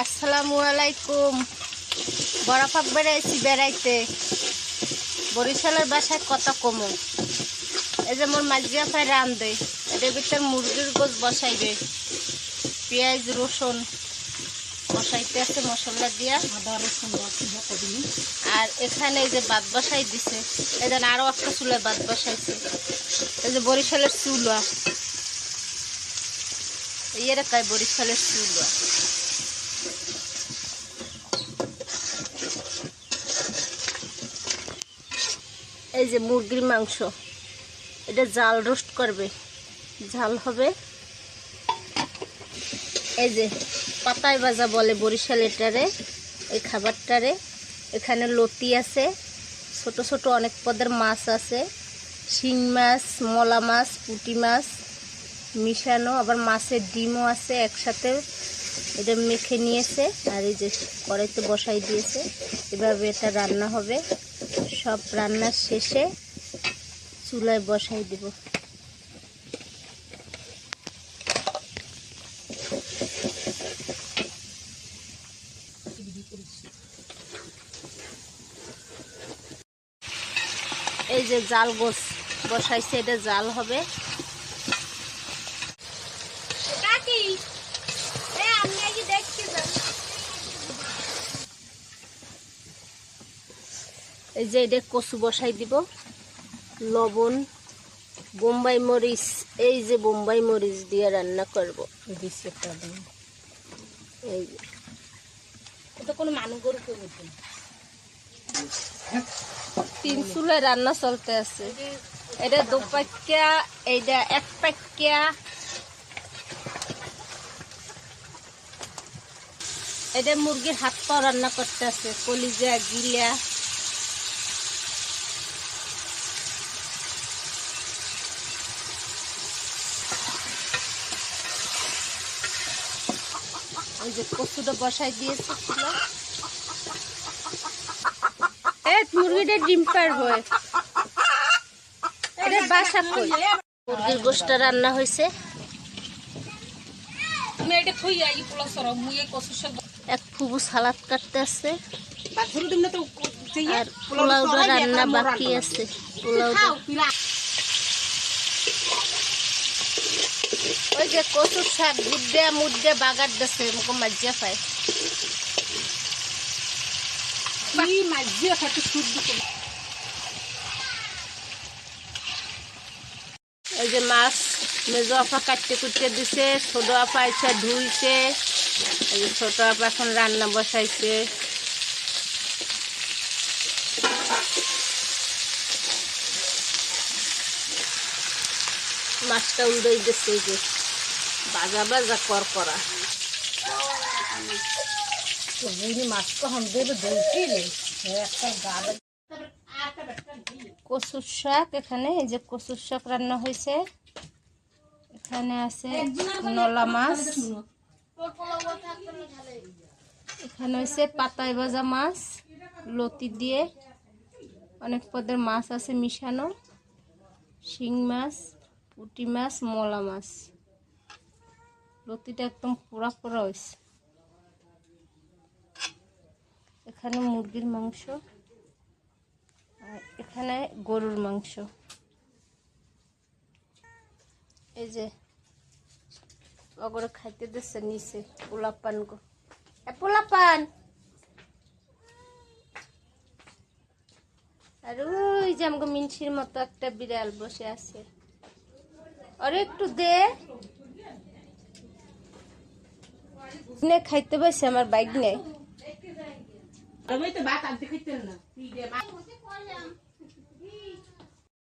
আসসালামু আলাইকুম। বরফাক বেড়াইছি বেড়াইতে। বরিশালের বাসায় কত কমু। এই যে মোর মাঝিয়া পায় রান দেয় এটার ভিতর মুরগির গোছ বসাইবে। পেঁয়াজ, রসুন বসাইতে আছে, মশলা দিয়া। আদা রসুন আর এখানে এই যে বাদ বসাই দিছে। এখানে আরও একটা চুলায় বাদ বসাইছে। এই যে বরিশালের চুলা। ইয়েরা কয় বরিশালের চুলা। এই যে মুরগির মাংস, এটা জাল রোস্ট করবে। ঝাল হবে, এই যে পাতায় ভাজা বলে বরিশাল এটারে, এই খাবারটারে। এখানে লতি আছে, ছোট ছোট অনেক পদের মাছ আছে। শিং মাছ, মলা মাছ, পুঁটি মাছ, মিশানো, আবার মাছের ডিমও আছে একসাথে। এটা মেখে নিয়েছে, আর এই যে কড়াইতে বসাই দিয়েছে। এভাবে এটা রান্না হবে। সব রান্নার শেষে চুলায় বসাই দেব। এই যে জাল গোস বসাইছে, এটা জাল হবে। এই যে এটা কচু বসাই দিব। লবণ বোম্বাই মরিচ এই যে বোম্বাই মরিচ দিয়ে রান্না করব। দিচ্ছি একটা এই এটা কোনো মানুষ গরু তিন চুলায় রান্না চলতে আছে। এটা দু পাক্যা এইটা এক পাক্যা এটা মুরগির হাত পাও রান্না করতে আছে কলিজা গিলা। এই যে কচুটা বসাই দিয়েছে মুরগিটা ডিম পারব এটা বাসা কই? মুরগির গোষ্ঠটা রান্না হয়েছে এক ফুবু সালাদ কাটতে আছে। আর পোলাওটা রান্না বাকি আছে পোলাওটা ওই যে কচুর শাক গুদ্দে মুদ্দে বাগার দেছে মুখো মাজিয়া পায়। শুদ্ধ করে যে মাছ মেজো আপা কাটতে কুটতে দিছে ছোট আপা এসে ধুইছে এই যে ছোট আপা এখন রান্না বসাইছে। মাছটা উল্টাই দিচ্ছে এই যে। বাজা বাজা কর করা। বুড়ি একটা গাদা কচুর শাক এখানে এই যে কচুর শাক রান্না হয়েছে। এখানে আছে নলা মাছ। এখানে হয়েছে পাতায় ভাজা মাছ লতি দিয়ে। অনেক পদের মাছ আছে মিশানো। শিং মাছ পুটি মাছ মলা মাছ। লতিটা একদম পোড়া পোড়া হয়েছে এখানে মুরগির মাংস আর এখানে গরুর মাংস। এই যে অগরে খাইতে দিচ্ছে নিচে পোলাপান গো। পোলাপান! আর ওই যে আমাকে মিনসির মতো একটা বিড়াল বসে আছে। আরে একটু দে। নে খাইতে বসে আমার বাইক নেই তো ভাত আনতে না।